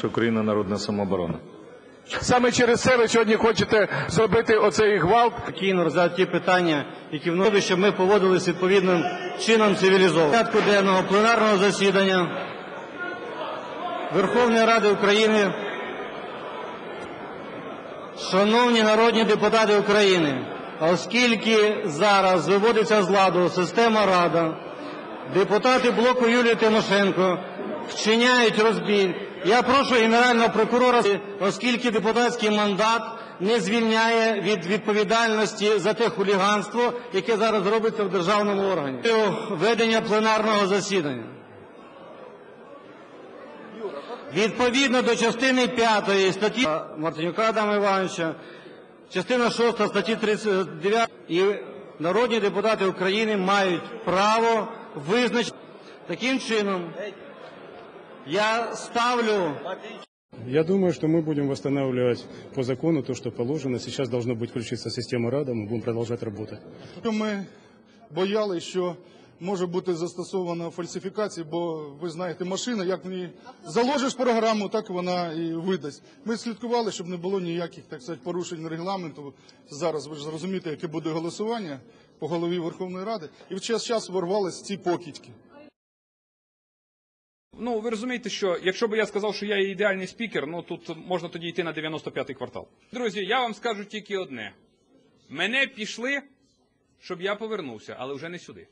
наша Україна народна самооборона. Саме через це ви сьогодні хочете зробити оцей гвалт. спокійно розглядати ті питання, які вносили, щоб ми поводилися відповідним чином цивілізовано. Порядку денного пленарного засідання Верховної Ради України. Шановні народні депутати України, оскільки зараз виводиться з ладу система Рада, депутати блоку Юлії Тимошенко вчиняють розбій. Я прошу Генерального прокурора, оскільки депутатський мандат не звільняє від відповідальності за те хуліганство, яке зараз робиться в державному органі. Ведення пленарного засідання. Відповідно до частини 5 статті Мартинюка Адама Івановича, частина 6 статті 39 і народні депутати України мають право визначити. Таким чином, я ставлю Я думаю, что мы будем восстанавливать по закону то, что положено. Сейчас должна быть включиться система РАДа, мы будем продолжать работать. Що Ми боялися, що може бути застосована фальсифікація, бо ви знаєте, машина, як в ній заложиш програму, так вона і видасть. Ми слідкували, щоб не було ніяких так сказати, порушень регламенту. Зараз ви ж зрозумієте, яке буде голосування по голові Верховної Ради, і в час час ворвалися ці покидьки. Ну, ви розумієте, що якщо б я сказав, що я є ідеальний спікер, ну тут можна тоді йти на 95-й квартал. Друзі, я вам скажу тільки одне: мене пішли, щоб я повернувся, але вже не сюди.